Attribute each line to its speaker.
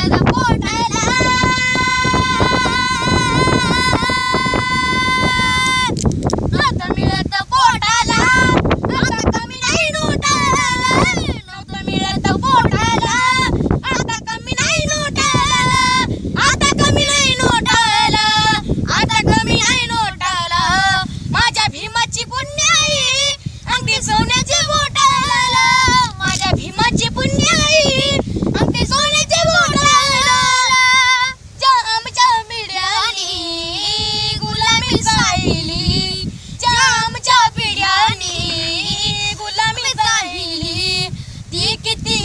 Speaker 1: filha da porra! किती